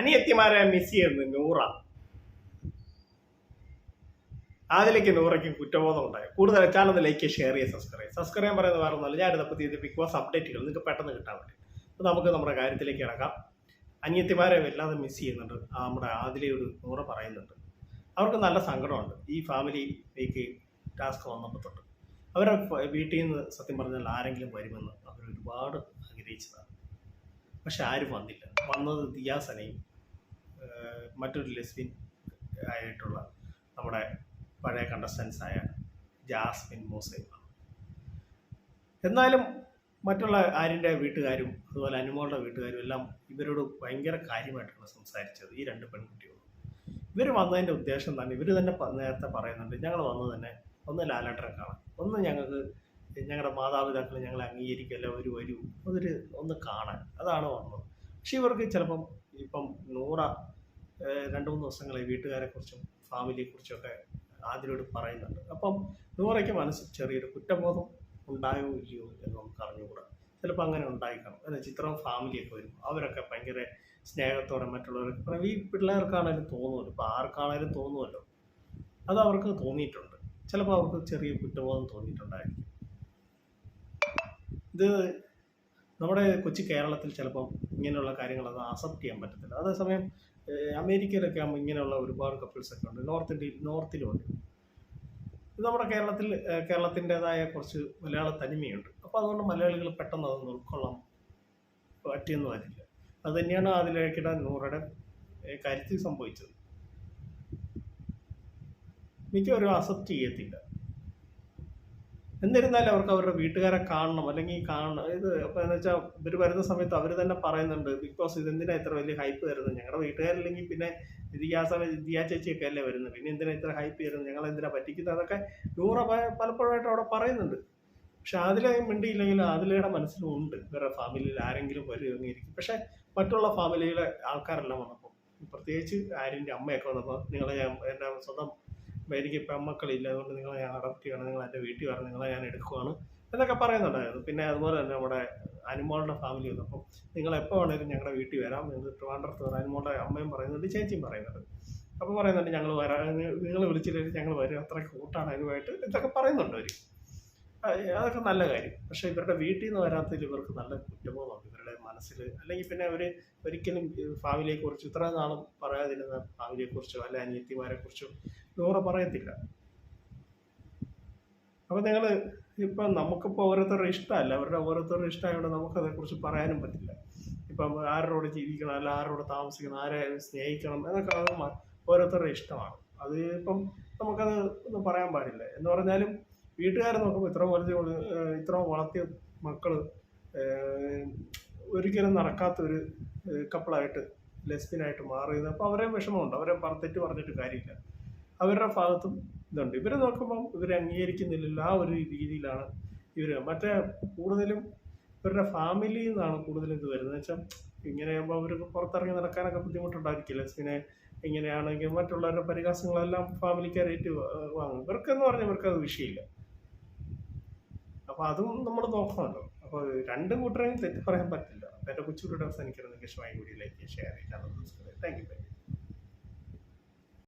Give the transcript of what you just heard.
അനിയത്തിമാരെ miss ചെയ്യുന്നത് നൂറ. അതിലേക്ക് നൂറയ്ക്കും കുറ്റബോധം ഉണ്ടായി കൂടുതൽ ചാനൽ ലൈക്ക് ഷെയർ ചെയ്യുക സബ്സ്ക്രൈബ് സബ്സ്ക്രൈബ് ചെയ്യാൻ പറയുന്നത് വേറെ ഒന്നല്ല ഞാൻ എടുത്തപ്പോൾ ചെയ്ത് ബിഗ് ബോസ് അപ്ഡേറ്റുകൾ നിങ്ങൾക്ക് പെട്ടെന്ന് കിട്ടാൻ വേണ്ടി. അപ്പോൾ നമുക്ക് നമ്മുടെ കാര്യത്തിലേക്ക് ഇറങ്ങാം. അനിയത്തിമാരെ വല്ലാതെ മിസ് ചെയ്യുന്നുണ്ട്. നമ്മുടെ ആദിലയോട് നൂറ പറയുന്നുണ്ട്. അവർക്ക് നല്ല സങ്കടമുണ്ട്. ഈ ഫാമിലിയിലേക്ക് ടാസ്ക് വന്നപ്പോൾ തൊട്ട് അവരെ ഫ- വീട്ടിൽ നിന്ന് സത്യം പറഞ്ഞാൽ ആരെങ്കിലും വരുമെന്ന് അവർ ഒരുപാട് ആഗ്രഹിച്ചതാണ്. പക്ഷെ ആരും വന്നില്ല. വന്നത് ദിയാസനയും മറ്റൊരു ലെസ്ബിൻ ആയിട്ടുള്ള നമ്മുടെ പഴയ കണ്ടസ്റ്റൻസ് ആയ ജാസ്മിൻ മോസൈ എന്നാലും മറ്റുള്ള ആര്യന്റെ വീട്ടുകാരും അതുപോലെ അനുമോളുടെ വീട്ടുകാരും എല്ലാം ഇവരോട് ഭയങ്കര കാര്യമായിട്ടാണ് സംസാരിച്ചത് ഈ രണ്ട് പെൺകുട്ടികളും. ഇവർ വന്നതിന്റെ ഉദ്ദേശം തന്നെ ഇവർ തന്നെ നേരത്തെ പറയുന്നുണ്ട് ഞങ്ങൾ വന്നത് തന്നെ ഒന്ന് ലാലേട്ടനെ കാണാം ഒന്ന് ഞങ്ങൾക്ക് ഞങ്ങളുടെ മാതാപിതാക്കൾ ഞങ്ങളെ അംഗീകരിക്കല്ല ഒരു വരൂ അതൊരു ഒന്ന് കാണാൻ. അതാണ് വന്നത്. പക്ഷെ ഇവർക്ക് ചിലപ്പം ഇപ്പം നൂറ രണ്ട് മൂന്ന് ദിവസങ്ങളെ വീട്ടുകാരെക്കുറിച്ചും ഫാമിലിയെക്കുറിച്ചൊക്കെ ആദ്യരോട് പറയുന്നുണ്ട്. അപ്പം നൂറയ്ക്ക് മനസ്സിൽ ചെറിയൊരു കുറ്റബോധം ഉണ്ടായോ ഇല്ലയോ എന്ന് നമുക്ക് അറിഞ്ഞുകൂടാ. ചിലപ്പോൾ അങ്ങനെ ഉണ്ടായിക്കണം. അല്ല? ചിത്രം ഫാമിലിയൊക്കെ വരും അവരൊക്കെ ഭയങ്കര സ്നേഹത്തോടെ മറ്റുള്ളവരൊക്കെ ഈ പിള്ളേർക്കാണേലും തോന്നുമല്ലോ? ഇപ്പോൾ ആർക്കാണേലും തോന്നുമല്ലോ? അത് അവർക്ക് തോന്നിയിട്ടുണ്ട്. ചിലപ്പോൾ അവർക്ക് ചെറിയ കുറ്റബോധം തോന്നിയിട്ടുണ്ടായിരിക്കും. ഇത് നമ്മുടെ കൊച്ചു കേരളത്തിൽ ചിലപ്പം ഇങ്ങനെയുള്ള കാര്യങ്ങളൊന്നും അക്സെപ്റ്റ് ചെയ്യാൻ പറ്റത്തില്ല. അതേസമയം അമേരിക്കയിലൊക്കെ ആകുമ്പോൾ ഇങ്ങനെയുള്ള ഒരുപാട് കപ്പിൾസ് ഒക്കെ ഉണ്ട്. നോർത്ത് ഇന്ത്യയിൽ നോർത്തിലുമുണ്ട് നമ്മുടെ കേരളത്തിൽ കേരളത്തിന്റെതായ കുറച്ച് മലയാള തനിമയുണ്ട്. അപ്പോൾ അതുകൊണ്ട് മലയാളികൾ പെട്ടെന്ന് അതൊന്ന് ഉൾക്കൊള്ളാൻ പറ്റിയെന്ന് വരില്ല. അത് തന്നെയാണ് അതിലേക്കിടാൻ നൂറുടെ കാര്യത്തിൽ സംഭവിച്ചത്. മിക്കവരും അക്സെപ്റ്റ് ചെയ്യത്തില്ല. എന്നിരുന്നാലും അവർക്ക് അവരുടെ വീട്ടുകാരെ കാണണം അല്ലെങ്കിൽ കാണണം ഇത് അപ്പോൾ എന്ന് വെച്ചാൽ ഇവർ വരുന്ന സമയത്ത് അവർ തന്നെ പറയുന്നുണ്ട് ബിഗ് ബോസ് ഇതെന്തിനാ ഇത്ര വലിയ ഹൈപ്പ് വരുന്നത്? ഞങ്ങളുടെ വീട്ടുകാരില്ലെങ്കിൽ പിന്നെ ദിയാ സമയം ദിയാ ചേച്ചിയൊക്കെ അല്ലേ വരുന്നത്? പിന്നെ എന്തിനാ ഇത്ര ഹൈപ്പ് വരുന്നത് ഞങ്ങൾ എന്തിനാ പറ്റിക്കുന്നത്? അതൊക്കെ നൂറ പലപ്പോഴായിട്ട് അവിടെ പറയുന്നുണ്ട്. പക്ഷെ അതിലെ മിണ്ടിയില്ലെങ്കിലും അതിലയുടെ മനസ്സിലും ഉണ്ട് ഇവരുടെ ഫാമിലിയിൽ ആരെങ്കിലും വരുമെന്നിരിക്കും പക്ഷെ മറ്റുള്ള ഫാമിലിയിലെ ആൾക്കാരെല്ലാം വന്നപ്പോൾ പ്രത്യേകിച്ച് ആര്യന്റെ അമ്മയൊക്കെ വന്നപ്പോൾ നിങ്ങളെ ഞാൻ എന്റെ സ്വന്തം എനിക്ക് പെമ്മക്കളില്ല അതുകൊണ്ട് നിങ്ങളെ ഞാൻ അഡോപ്റ്റ് ചെയ്യണം നിങ്ങൾ എന്റെ വീട്ടിൽ വരണം നിങ്ങളെ ഞാൻ എടുക്കുവാണ് എന്നൊക്കെ പറയുന്നുണ്ടായിരുന്നു. പിന്നെ അതുപോലെ തന്നെ നമ്മുടെ അനുമോളുടെ ഫാമിലി വന്നു. അപ്പം നിങ്ങൾ എപ്പോൾ വേണേലും ഞങ്ങളുടെ വീട്ടിൽ വരാം നിങ്ങൾ ട്രിവാൻഡ്രത്ത് വരാം അനുമോളുടെ അമ്മയും പറയുന്നുണ്ട് ചേച്ചിയും പറയുന്നുണ്ട്. അപ്പോൾ പറയുന്നുണ്ട് ഞങ്ങൾ വരാം നിങ്ങൾ വിളിച്ചില്ലെങ്കിൽ ഞങ്ങൾ വരും അത്ര കൂട്ടാണ് അതിനുമായിട്ട് ഇതൊക്കെ പറയുന്നുണ്ട് അവർ അതൊക്കെ നല്ല കാര്യം. പക്ഷെ ഇവരുടെ വീട്ടിൽ നിന്ന് വരാത്തതിൽ ഇവർക്ക് നല്ല കുറ്റബോധമുണ്ട്. ഇവരുടെ മനസ്സിൽ അല്ലെങ്കിൽ പിന്നെ അവർ ഒരിക്കലും ഫാമിലിയെക്കുറിച്ച് ഇത്ര നാളും പറയാതിരുന്ന ഫാമിലിയെക്കുറിച്ചോ അല്ലെ അനിയത്തിമാരെക്കുറിച്ചോ നൂറ പറയത്തില്ല. അപ്പോൾ നിങ്ങൾ ഇപ്പം നമുക്കിപ്പോൾ ഓരോരുത്തരുടെ ഇഷ്ടമല്ല. അവരുടെ ഓരോരുത്തരുടെ ഇഷ്ടമായതുകൊണ്ട് നമുക്കതേക്കുറിച്ച് പറയാനും പറ്റില്ല. ഇപ്പം ആരോട് ജീവിക്കണം അല്ല ആരോട് താമസിക്കണം ആരെ സ്നേഹിക്കണം എന്നൊക്കെ അത് ഓരോരുത്തരുടെ ഇഷ്ടമാണ്. അത് ഇപ്പം നമുക്കത് ഒന്നും പറയാൻ പാടില്ല. എന്ന് പറഞ്ഞാലും വീട്ടുകാരെ നോക്കുമ്പോൾ ഇത്ര വലിയ ഇത്ര വളർത്തിയ മക്കൾ ഒരിക്കലും നടക്കാത്തൊരു കപ്പിളായിട്ട് ലെസ്ബിനായിട്ട് മാറിയത്. അപ്പോൾ അവരെ വിഷമമുണ്ട്. അവരെ തെറ്റ് പറഞ്ഞിട്ട് കാര്യമില്ല. അവരുടെ ഭാഗത്തും ഇതുണ്ട്. ഇവരെ നോക്കുമ്പം ഇവരെ അംഗീകരിക്കുന്നില്ല ആ ഒരു രീതിയിലാണ് ഇവർ മറ്റേ കൂടുതലും ഇവരുടെ ഫാമിലിയിൽ നിന്നാണ് കൂടുതലും ഇത് വരുന്നത്. വെച്ചാൽ ഇങ്ങനെയാകുമ്പോൾ അവർക്ക് പുറത്തിറങ്ങി നടക്കാനൊക്കെ ബുദ്ധിമുട്ടുണ്ടായിരിക്കില്ല പിന്നെ ഇങ്ങനെയാണെങ്കിൽ മറ്റുള്ളവരുടെ പരിഹാസങ്ങളെല്ലാം ഫാമിലിക്കാരേറ്റ് വാങ്ങും. ഇവർക്കെന്ന് പറഞ്ഞാൽ ഇവർക്കത് വിഷയമില്ല. അപ്പോൾ അതും നമ്മൾ നോക്കണമല്ലോ അപ്പോൾ രണ്ട് കൂട്ടരെയും തെറ്റ് പറയാൻ പറ്റില്ല. അപ്പോൾ എന്റെ കൊച്ചുകൂടെ അവസാനിക്കുന്നത് ഇഷ്ടമായി കൂടി ലൈക്ക് ഷെയർ ചെയ്യാൻ താങ്ക് യു